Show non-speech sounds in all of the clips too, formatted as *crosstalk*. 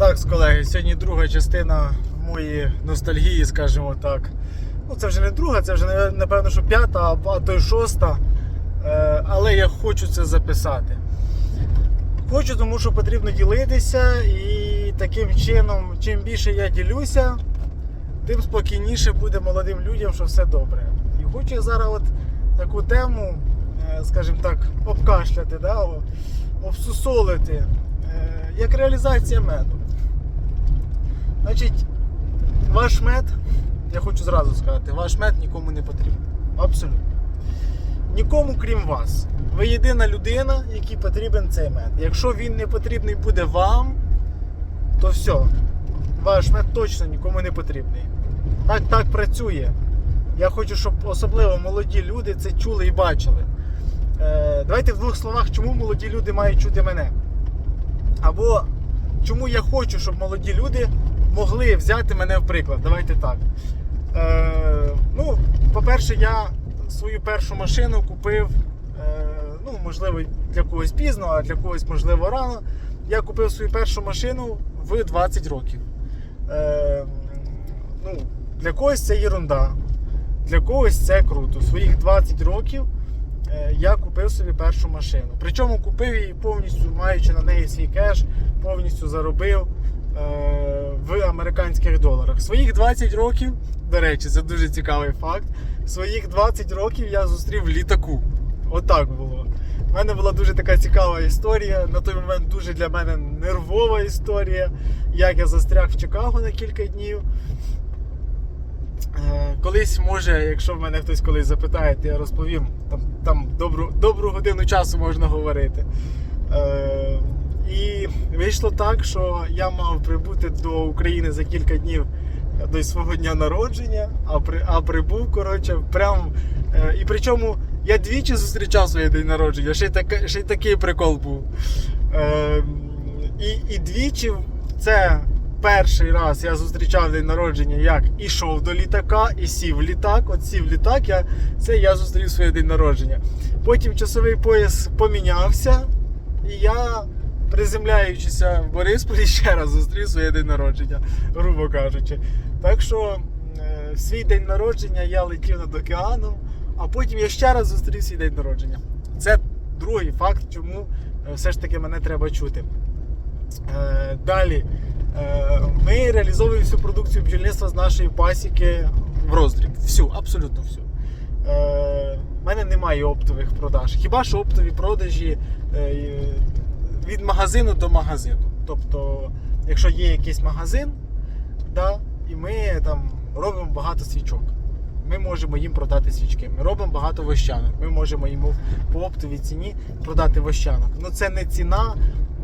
Так, колеги, сьогодні друга частина моєї ностальгії, скажімо так. Ну, це вже не друга, це вже напевно, що п'ята, а- то й шоста. Е, Але я хочу це записати. Хочу, тому що потрібно ділитися, і таким чином, чим більше я ділюся, тим спокійніше буде молодим людям, що все добре. І хочу я зараз от таку тему, е, скажімо так, обкашляти, да, обсусолити, е, як реалізація меду. Значить, ваш мед, я хочу зразу сказати, ваш мед нікому не потрібен. Абсолютно. Нікому крім вас. Ви єдина людина, якій потрібен цей мед. Якщо він не потрібний буде вам, то все. Ваш мед точно нікому не потрібний. Так, так працює. Я хочу, щоб особливо молоді люди це чули і бачили. Е, давайте в двох словах, чому молоді люди мають чути мене. Або чому я хочу, щоб молоді люди могли взяти мене в приклад. Давайте так. Е, ну, по-перше, я свою першу машину купив, е, ну, можливо, для когось пізно, а для когось, можливо, рано. Я купив свою першу машину в 20 років. Е, ну, для когось це єрунда, для когось це круто. Своїх 20 років е, я купив собі першу машину. Причому купив її повністю, маючи на неї свій кеш, повністю заробив в американських доларах. Своїх 20 років, до речі, це дуже цікавий факт. Своїх 20 років я зустрів в літаку. Отак було. У мене була дуже така цікава історія. На той момент дуже для мене нервова історія. Як я застряг в Чикаго на кілька днів. Е, Колись, може, якщо мене хтось колись запитає, то я розповім. Там, там добру, добру годину часу можна говорити. І вийшло так, що я мав прибути до України за кілька днів до свого дня народження, а, при, а прибув, коротше, прям. Е, і причому я двічі зустрічав своє день народження, ще й, така, ще й такий прикол був. Е, і, і двічі це перший раз я зустрічав день народження, як ішов до літака і сів в літак. От сів в літак, я, це я зустрів своє день народження. Потім часовий пояс помінявся, і я, приземляючися в Борисполі, *laughs* ще раз зустрів своє день народження, грубо кажучи. Так що е, в свій день народження я летів над океаном, а потім я ще раз зустрів свій день народження. Це другий факт, чому е, все ж таки мене треба чути. Е, Далі. Е, Ми реалізовуємо всю продукцію бджільництва з нашої пасіки в роздріб. Всю, абсолютно всю. У мене немає оптових продаж. Хіба що оптові продажі е, від магазину до магазину. Тобто, якщо є якийсь магазин, да, і ми там робимо багато свічок. Ми можемо їм продати свічки. Ми робимо багато вощанок. Ми можемо йому по оптовій ціні продати вощанок. Ну це не ціна,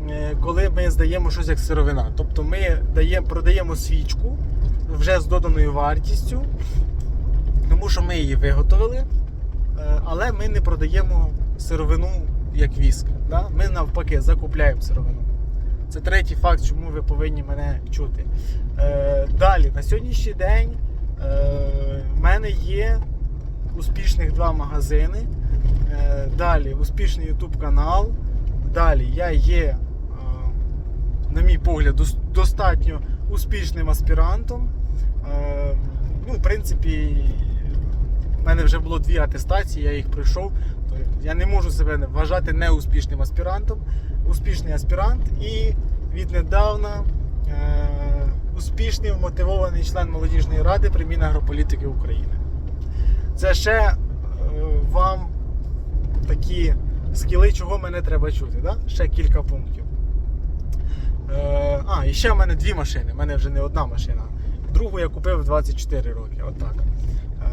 е, коли ми здаємо щось як сировина. Тобто ми даємо, продаємо свічку вже з доданою вартістю, тому що ми її виготовили, е, але ми не продаємо сировину як віск. Да? Ми навпаки закупляємо сировину. Це третій факт, чому ви повинні мене чути. Е, далі, на сьогоднішній день е, в мене є успішних два магазини. Е, далі успішний YouTube канал. Далі я є, е, на мій погляд, дос- достатньо успішним аспірантом. Е, ну, в принципі, в мене вже було дві атестації, я їх пройшов. Я не можу себе вважати неуспішним аспірантом. Успішний аспірант і віднедавна е, успішний мотивований член молодіжної ради при Мінагрополітики України. Це ще е, вам такі скіли, чого мене треба чути. Да? Ще кілька пунктів. Е, а, і ще в мене дві машини. У мене вже не одна машина. Другу я купив 24 роки. Отак.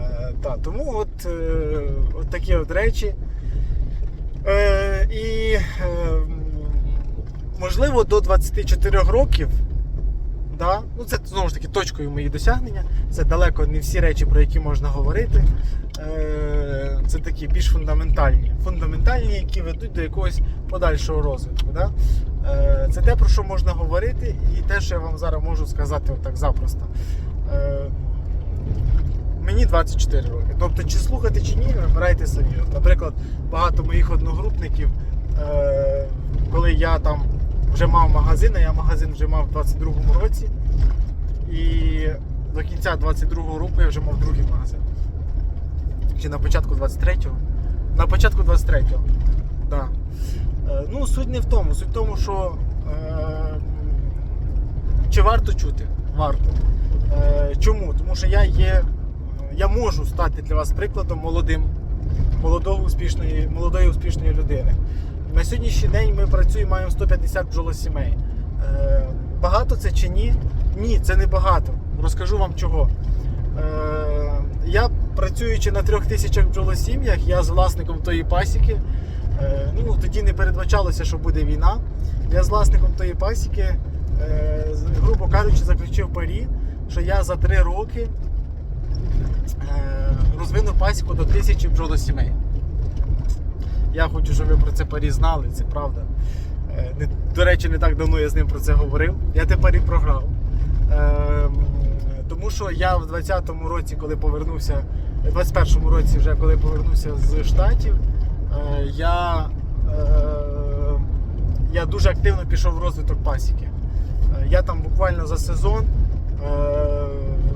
Е, та, тому от, е, от такі от речі. Е, і е, можливо до 24 років. Да? Ну, це знову ж таки точкою мої досягнення. Це далеко не всі речі, про які можна говорити. Е, це такі більш фундаментальні. Фундаментальні, які ведуть до якогось подальшого розвитку. Да? Е, це те, про що можна говорити, і те, що я вам зараз можу сказати отак запросто. Е, Мені 24 роки. Тобто, чи слухати, чи ні, вибирайте самі. Наприклад, багато моїх одногрупників, е, коли я там вже мав магазин, а я магазин вже мав в 22-му році. І до кінця 22-го року я вже мав другий магазин. Чи на початку 23-го? На початку 23-го. Да. Е, Ну, суть не в тому. Суть в тому, що е, чи варто чути? Варто. Чому? Тому що я є. Я можу стати для вас прикладом молодим, молодого успішної, молодої успішної людини. На сьогоднішній день ми працюємо, маємо 150 бджолосімей. Е, багато це чи ні? Ні, це не багато. Розкажу вам чого. Е, я працюючи на трьох тисячах бджолосім'ях, я з власником тої пасіки. Е, ну, тоді не передбачалося, що буде війна. Я з власником тої пасіки, грубо кажучи, заключив парі, що я за три роки е, розвину пасіку до тисячі бджолосімей. Я хочу, щоб ви про це парі знали, це правда. Е, не- До речі, не так давно я з ним про це говорив. Я те парі програв. Ем, Тому що я в 20-му році, коли повернувся, в 21-му році, вже коли повернувся з Штатів, е, я, е, я дуже активно пішов в розвиток пасіки. Е, Я там буквально за сезон, е,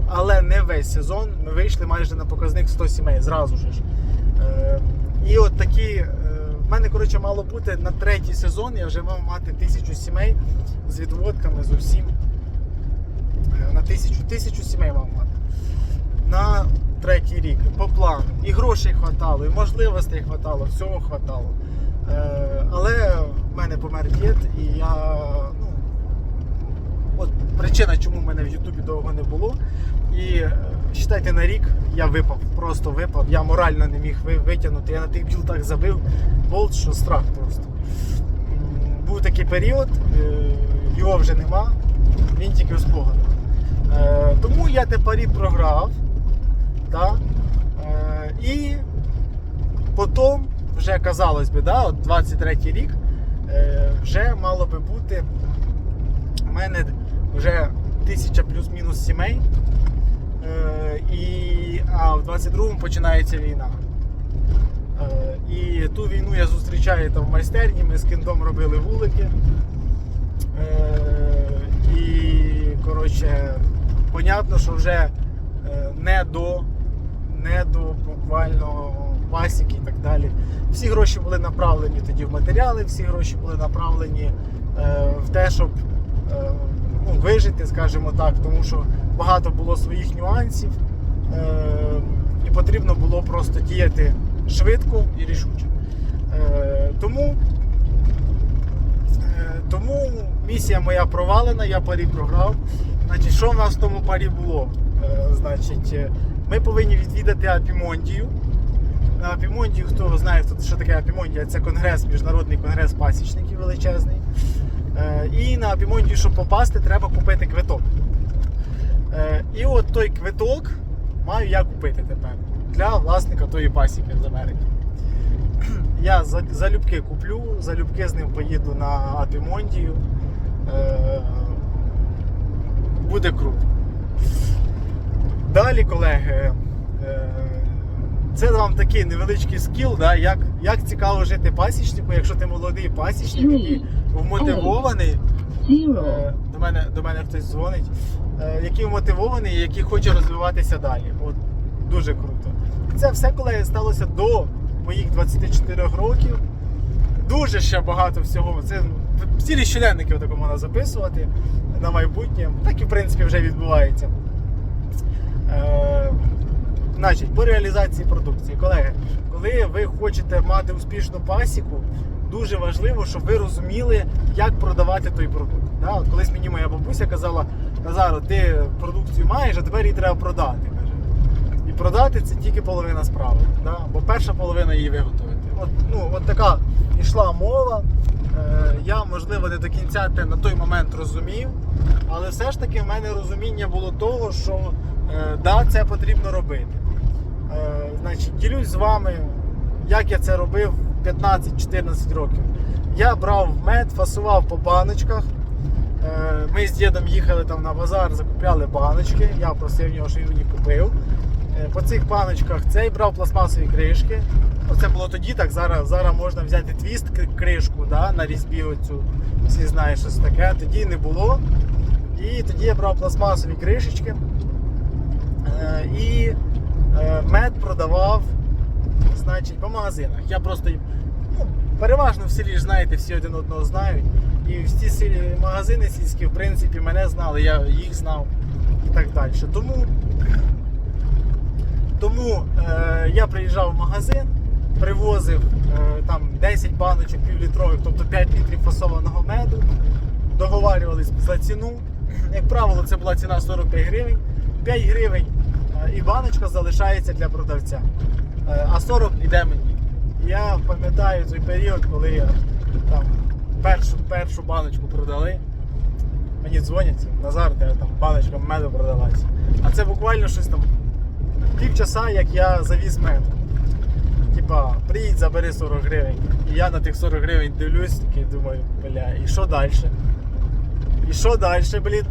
але не весь сезон, ми вийшли майже на показник 100 сімей зразу ж. Е, І от такі, е, в мене коротше мало бути на третій сезон, я вже мав мати тисячу сімей з відводками, з усім. Е, На тисячу, тисячу сімей мав мати. На третій рік, по плану. І грошей хватало, і можливостей хватало, всього хватало. Е, Але в мене помер дід, і я. Причина, чому в мене в Ютубі довго не було. І е, считайте, на рік я випав, просто випав. Я морально не міг витягнути. Я на тих бджіл так забив болт, що страх просто. Був такий період, е, його вже нема, він тільки у спогадах. Е, Тому я тепер і програв. Да? Е, І потім, вже казалось би, да, от 23 рік, е, вже мало би бути у мене вже тисяча плюс-мінус сімей. Е, і, а в 22-му починається війна. Е, і ту війну я зустрічаю там в майстерні, ми з кіндом робили вулики. Е, і, коротше, понятно, що вже не до, не до буквально пасіки і так далі. Всі гроші були направлені тоді в матеріали, всі гроші були направлені в те, щоб ну, вижити, скажімо так, тому що багато було своїх нюансів. Е, і потрібно було просто діяти швидко і рішуче. Е, тому Е, Тому місія моя провалена, я парі програв. Значить, що в нас в тому парі було? Е, Значить, е, ми повинні відвідати Апімондію. На Апімондію, хто знає, що таке Апімондія, це конгрес, міжнародний конгрес пасічників величезний. Е, І на Апімондію, щоб попасти, треба купити квиток. Е, І от той квиток маю я купити тепер для власника тої пасіки з Америки. *clears throat* Я залюбки куплю, залюбки з ним поїду на Апімондію. Е, Буде круто. Далі, колеги, це вам такий невеличкий скіл, да, як, як цікаво жити пасічнику, якщо ти молодий пасічник, який вмотивований. Е, До мене, до мене хтось дзвонить, е, який вмотивований і який хоче розвиватися далі. От, дуже круто. І це все, колеги, сталося до моїх 24 років. Дуже ще багато всього. Це цілі щоденники отако можна записувати на майбутнє. Так і в принципі вже відбувається. Е, значить, по реалізації продукції. Колеги, коли ви хочете мати успішну пасіку, дуже важливо, щоб ви розуміли, як продавати той продукт. Да? От колись мені моя бабуся казала, Назаро, ти продукцію маєш, а тепер її треба продати. Каже. І продати це тільки половина справи. Да? Бо перша половина її виготовити. От, ну, от така йшла мова. Е, я, можливо, не до кінця те на той момент розумів, але все ж таки в мене розуміння було того, що е, да, це потрібно робити. Е, значить, ділюсь з вами, як я це робив 15-14 років. Я брав мед, фасував по баночках. Е, Ми з дідом їхали там на базар, закупляли баночки. Я просив нього, що він мені купив. Е, По цих баночках цей брав пластмасові кришки. Оце було тоді так. Зараз, зараз можна взяти твіст кришку, да, на різьбі оцю. Всі знають, що це таке. Тоді не було. І тоді я брав пластмасові кришечки. І мед продавав значить, по магазинах. Я просто ну, переважно в селі ж знаєте, всі один одного знають. І всі селі, магазини сільські, в принципі, мене знали, я їх знав і так далі. Тому, тому е, я приїжджав в магазин, привозив е, там 10 баночок півлітрових, тобто 5 літрів фасованого меду, договарювались за ціну. Як правило, це була ціна 45 гривень. 5 гривень е, і баночка залишається для продавця. Е, а 40 йде мені. Я пам'ятаю той період, коли я там першу, першу баночку продали. Мені дзвонять, Назар, де там баночка меду продалась. А це буквально щось там півчаса, як я завіз мед. Типа, приїдь, забери 40 гривень. І я на тих 40 гривень дивлюсь, такий думаю, бля, і що далі? І що далі, блін?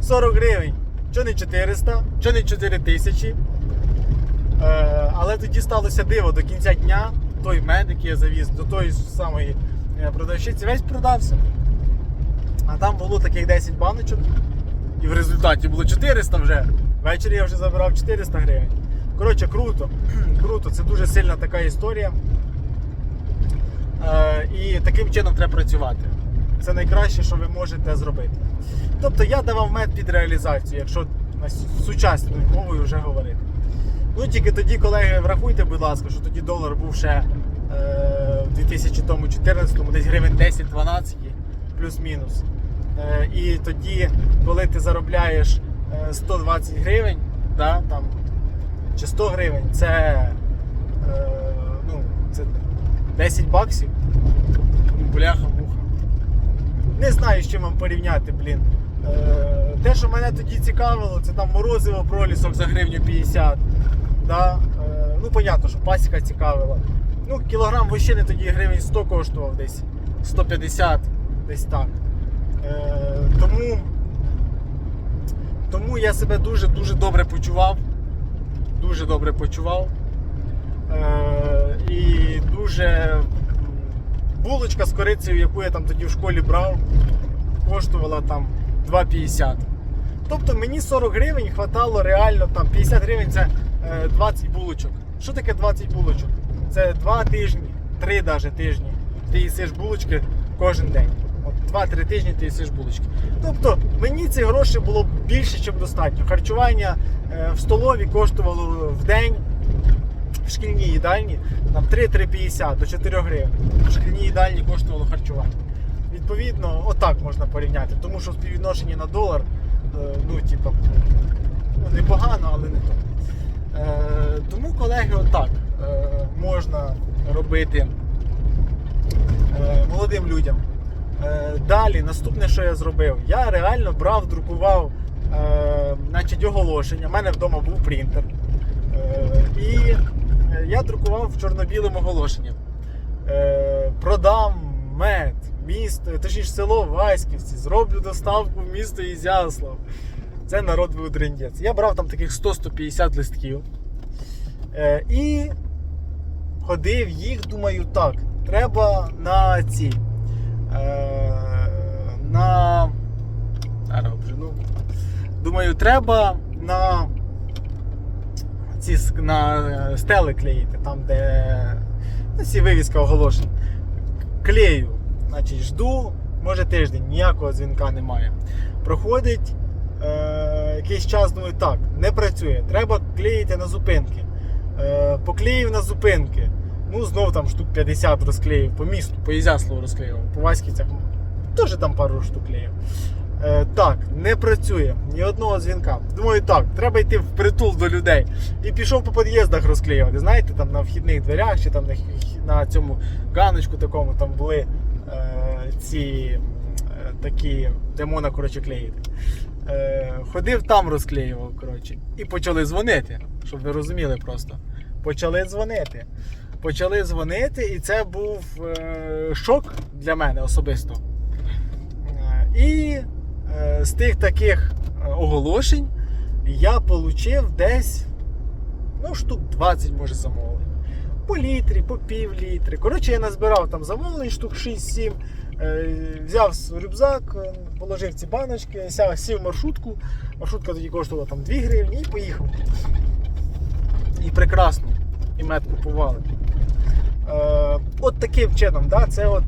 40 гривень. Чо не 400, чо не 4 тисячі. Е, але тоді сталося диво до кінця дня. Той мед, який я завіз, до тої самої е, продавщиці, весь продався. А там було таких 10 баночок. І в результаті було 400 вже. Ввечері я вже забирав 400 гривень. Коротше, круто. *clears throat* круто, це дуже сильна така історія. Е, і таким чином треба працювати. Це найкраще, що ви можете зробити. Тобто я давав мед під реалізацію, якщо на сучасною мовою вже говорити. Ну тільки тоді, колеги, врахуйте, будь ласка, що тоді долар був ще е, в 2014-му, десь гривень 10-12 плюс-мінус. Е, і тоді, коли ти заробляєш е, 120 гривень, да, там, чи 100 гривень, це, е, ну, це 10 баксів. Бляха-муха. Не знаю, з чим вам порівняти, блін. Е, те, що мене тоді цікавило, це там морозиво пролісок за гривню 50. Да? Е, ну, понятно, що пасіка цікавила. Ну, кілограм вощини тоді гривень 100 коштував десь 150, десь так. Е, тому, тому я себе дуже-дуже добре почував. Дуже добре почував. Е, і дуже булочка з корицею, яку я там тоді в школі брав, коштувала там 2,50. Тобто мені 40 гривень хватало реально там 50 гривень це е, 20 булочок. Що таке 20 булочок? Це 2 тижні, 3 навіть тижні. Ти їсиш булочки кожен день. От 2-3 тижні ти їсиш булочки. Тобто мені ці гроші було більше, ніж достатньо. Харчування е, в столові коштувало в день в шкільній їдальні там 3-3,50 до 4 гривень. В шкільній їдальні коштувало харчування. Відповідно, отак можна порівняти, тому що в співвідношенні на долар, е, ну, типу, ну, непогано, але не то. Е, тому, колеги, отак е, можна робити е, молодим людям. Е, далі, наступне, що я зробив, я реально брав, друкував е, значить, оголошення. У мене вдома був принтер. Е, і я друкував чорно-білим оголошенням. Е, продам мед, місто, точніше село Васьківці, зроблю доставку в місто Ізяслав. Це народ був дрендець. Я брав там таких 100-150 листків. Е, і ходив їх, думаю, так, треба на ці. Е, на. Думаю, треба на ці на е, стели клеїти, там, де ну, ці вивіска оголошень. Клею. Значить, жду, може тиждень, ніякого дзвінка немає. Проходить е, якийсь час, думаю, так, не працює. Треба клеїти на зупинки. Е, поклеїв на зупинки. Ну, знов там штук 50 розклеїв по місту, по Ізяславу розклеїв, по Васьківцях теж там пару штук клеїв. Е, так, не працює ні одного дзвінка. Думаю, так, треба йти в притул до людей. І пішов по під'їздах розклеювати. Знаєте, там на вхідних дверях чи там на, на цьому ганочку такому там були е, ці е, такі, де можна коротше, клеїти. Е, ходив там розклеював, коротше. І почали дзвонити, щоб ви розуміли просто. Почали дзвонити. Почали дзвонити, і це був е, шок для мене особисто. Е, І з тих таких е, оголошень я отримав десь ну, штук 20 може замовлень. по літрі, по пів літри. Коротше, я назбирав там замовлень штук 6-7. Е, взяв рюкзак, е, положив ці баночки, сяв, сів маршрутку. Маршрутка тоді коштувала там 2 гривні і поїхав. І прекрасно. І мед купували. Е, от таким чином, да, це от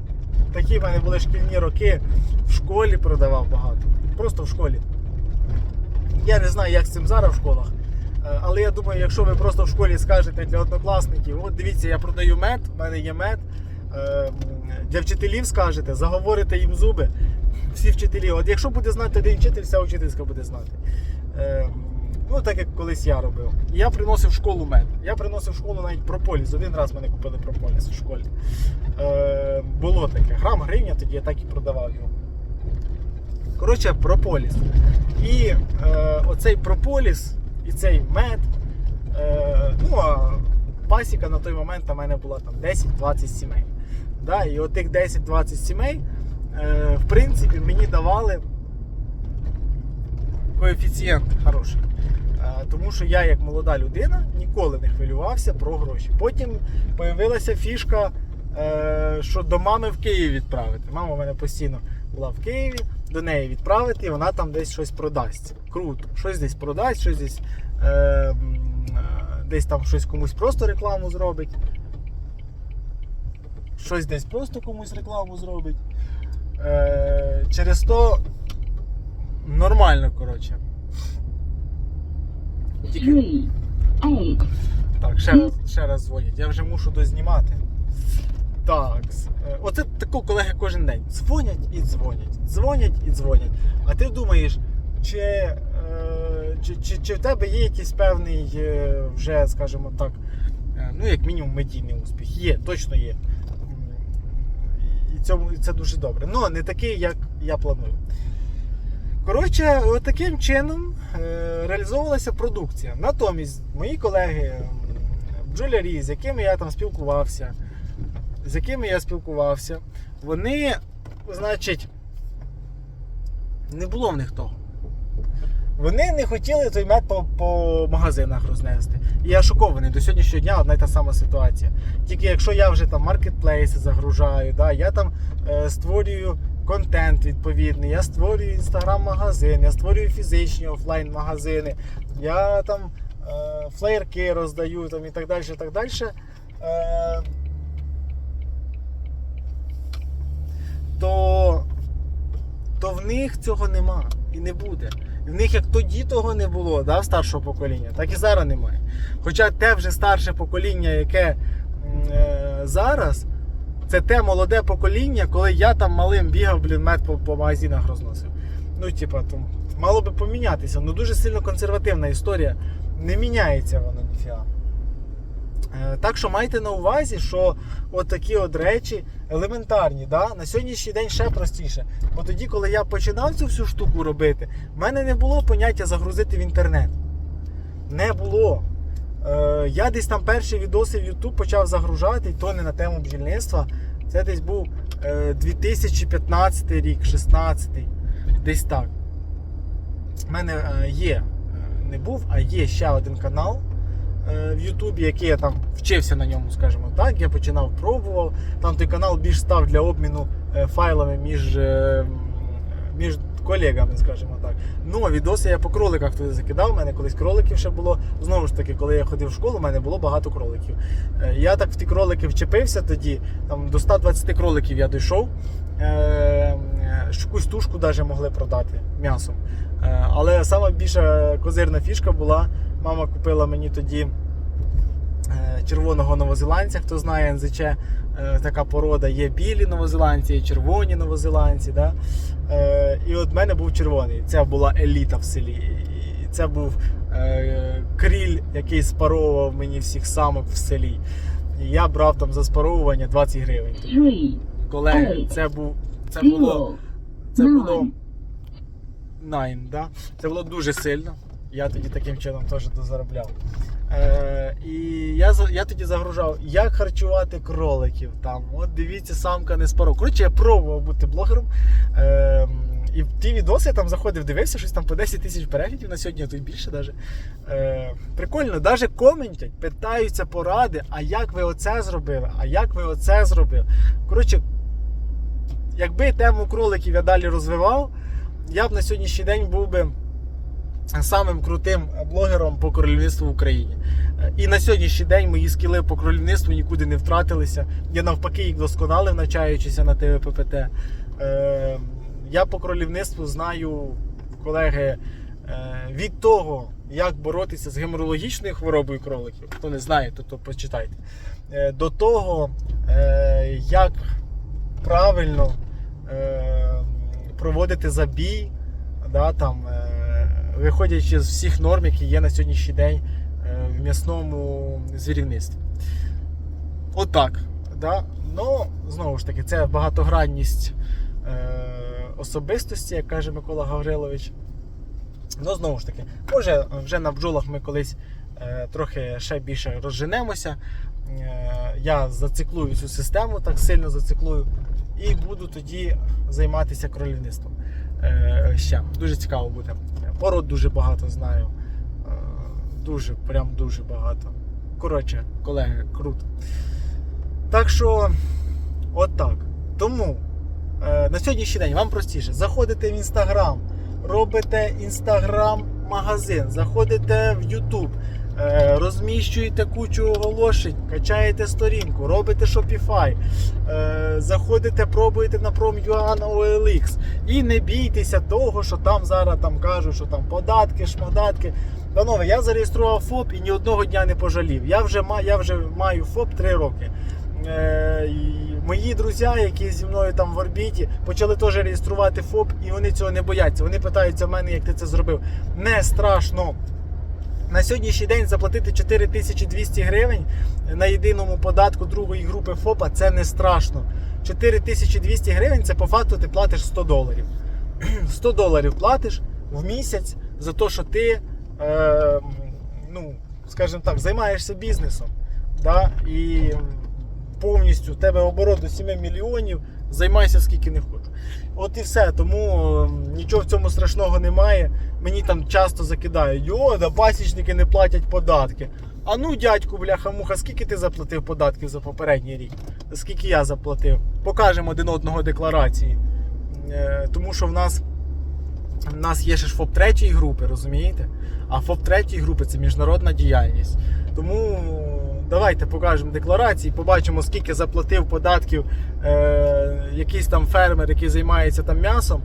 такі в мене були шкільні роки. В школі продавав багато. Просто в школі. Я не знаю, як з цим зараз в школах. Е, Але я думаю, якщо ви просто в школі скажете для однокласників, от дивіться, я продаю мед, в мене є мед. Е, Для вчителів скажете, заговорите їм зуби. Всі вчителі. От якщо буде знати один вчитель, вся учительська буде знати. Е, Ну, так як колись я робив. Я приносив в школу мед. Я приносив в школу навіть прополіс. Один раз мене купили прополіс в школі. Було таке. Грам гривня, тоді я так і продавав його. Коротше, прополіс. І е, оцей прополіс і цей мед. Е, ну, а пасіка на той момент у мене була там 10-20 сімей. Да? І от тих 10-20 сімей, е, в принципі, мені давали коефіцієнт хороший. Е, Тому що я, як молода людина, ніколи не хвилювався про гроші. Потім з'явилася фішка, е, що до мами в Київ відправити. Мама у мене постійно була в Києві, до неї відправити, і вона там десь щось продасть. Круто. Щось десь продасть, щось десь, е, е, десь там щось комусь просто рекламу зробить. Щось десь просто комусь рекламу зробить. Е, через то нормально, коротше. Тільки- Так, ще раз, ще раз дзвонять. Я вже мушу дознімати. Так. е, Оце тако колеги кожен день. Дзвонять і дзвонять. Дзвонять і дзвонять. А ти думаєш, чи, е, чи, чи, чи в тебе є якийсь певний е, вже, скажімо так, е, ну, як мінімум, медійний успіх? Є, точно є. І цьому, це дуже добре. Ну, не такий, як я планую. Коротше, таким чином реалізовувалася продукція. Натомість мої колеги, м, бджолярі, з якими я там спілкувався, з якими я спілкувався, вони, значить, не було в них того. Вони не хотіли той мед по, по магазинах рознести. І я шокований до сьогоднішнього дня одна й та сама ситуація. Тільки якщо я вже там маркетплейси загружаю, да, я там е, створюю контент відповідний, я створюю інстаграм-магазин, я створюю фізичні офлайн-магазини, я там е, флеєрки роздаю там, і так далі. І так далі. То, то в них цього нема і не буде. В них як тоді того не було, да, старшого покоління, так і зараз немає. Хоча те вже старше покоління, яке е, зараз, це те молоде покоління, коли я там малим бігав, блін, мед по, по магазинах розносив. Ну, типа, там, мало би помінятися. Ну дуже сильно консервативна історія. Не міняється вона ніфіга. Е, Так що майте на увазі, що от такі от речі елементарні. Да? На сьогоднішній день ще простіше. Бо тоді, коли я починав цю всю штуку робити, в мене не було поняття загрузити в інтернет. Не було. Е, я десь там перші відоси в YouTube почав загружати, і то не на тему бджільництва. Це десь був е, 2015 рік, 16 десь так. У мене е, є, е, не був, а є ще один канал е, в Ютубі, який я там вчився на ньому, скажімо так. Я починав пробував. Там той канал більш став для обміну е, файлами між, е, між колегами, скажімо так. Ну, а відоси я по кроликах туди закидав. У мене колись кроликів ще було. Знову ж таки, коли я ходив в школу, у мене було багато кроликів. Е, Я так в ті кролики вчепився тоді, там до 120 кроликів я дійшов. Якусь тушку навіть могли продати м'ясом. Е, Але сама більша козирна фішка була. Мама купила мені тоді е, червоного новозеландця, хто знає НЗЧ, е, така порода. Є білі новозеландці, є червоні новозеландці. Да? І от в мене був червоний. Це була еліта в селі. І це був кріль, який спаровував мені всіх самок в селі. І я брав там за спаровування 20 гривень. Колеги, це був це було. Це було. Nine, да? Це було дуже сильно. Я тоді таким чином теж дозаробляв. Е, і я, я тоді загружав, як харчувати кроликів. Там. От дивіться, самка не спаров. Коротше, я пробував бути блогером. Е, І ті відоси я там заходив, дивився, щось там по 10 тисяч переглядів на сьогодні, а то й більше навіть. Е, прикольно, навіть коментять, питаються поради, а як ви оце зробили, а як ви оце зробили. Коротше, якби тему кроликів я далі розвивав, я б на сьогоднішній день був би самим крутим блогером по кролівництву в Україні. Е, І на сьогоднішній день мої скіли по кролівництву нікуди не втратилися. Я навпаки їх досконалив, навчаючися на ТВППТ. Е, Я по кролівництву знаю, колеги, е, від того, як боротися з геморологічною хворобою кроликів. Хто не знає, то, то почитайте. До того, як правильно проводити забій, да, там, е, виходячи з всіх норм, які є на сьогоднішній день е, в м'ясному звірівництві. Отак. Да? Ну, знову ж таки, це багатогранність е, особистості, як каже Микола Гаврилович. Ну, знову ж таки, може, вже на бджолах ми колись е, трохи ще більше розженемося. Е, я зациклую цю систему, так сильно зациклую, і буду тоді займатися кролівництвом. Е, ще дуже цікаво буде. Пород дуже багато знаю. Е, дуже, прям дуже багато. Коротше, колеги, круто. Так що, от так. Тому е, на сьогоднішній день вам простіше. Заходите в інстаграм, робите інстаграм-магазин, заходите в е, розміщуєте кучу оголошень, качаєте сторінку, робите Shopify, е, заходите, пробуєте на Prom.ua на OLX. І не бійтеся того, що там зараз там кажуть, що там податки, шмадатки. Панове, я зареєстрував ФОП і ні одного дня не пожалів. Я вже, я вже маю ФОП 3 роки. Е, мої друзі, які зі мною там в орбіті, почали теж реєструвати ФОП, і вони цього не бояться. Вони питаються в мене, як ти це зробив. Не страшно. На сьогоднішній день заплатити 4200 гривень на єдиному податку другої групи ФОПа це не страшно. 4200 гривень це по факту ти платиш 100 доларів. *clears throat* 100 доларів платиш в місяць за те, що ти, е, ну, скажімо так, займаєшся бізнесом. Да? І повністю у тебе оборот до 7 мільйонів, займайся скільки не хочеш. От і все. Тому е, нічого в цьому страшного немає. Мені там часто закидають, о, да пасічники не платять податки. А ну, дядьку, бляха-муха, скільки ти заплатив податків за попередній рік? Скільки я заплатив? Покажемо один одного декларації. Е, тому що в нас, в нас є ще ж ФОП третьої групи, розумієте? А ФОП третьої групи це міжнародна діяльність. Тому давайте покажемо декларації, побачимо, скільки заплатив податків е, якийсь там фермер, який займається там м'ясом,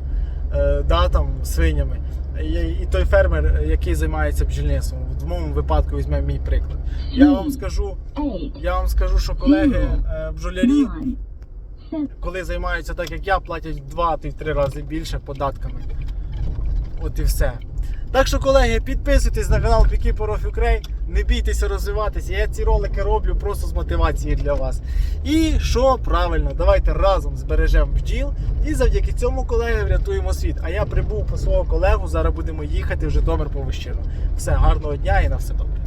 е, да, там, свинями. І, і той фермер, який займається бджільництвом. В моєму випадку візьмемо мій приклад. Я вам скажу, я вам скажу, що колеги е, бджолярі, коли займаються так, як я, платять в два та й в три рази більше податками. От і все. Так що, колеги, підписуйтесь на канал Beekeeper of Ukraine, не бійтеся розвиватися. Я ці ролики роблю просто з мотивації для вас. І що правильно, давайте разом збережемо бджіл і завдяки цьому, колеги, врятуємо світ. А я прибув по свого колегу, зараз будемо їхати в Житомир по Вищину. Все, гарного дня і на все добре.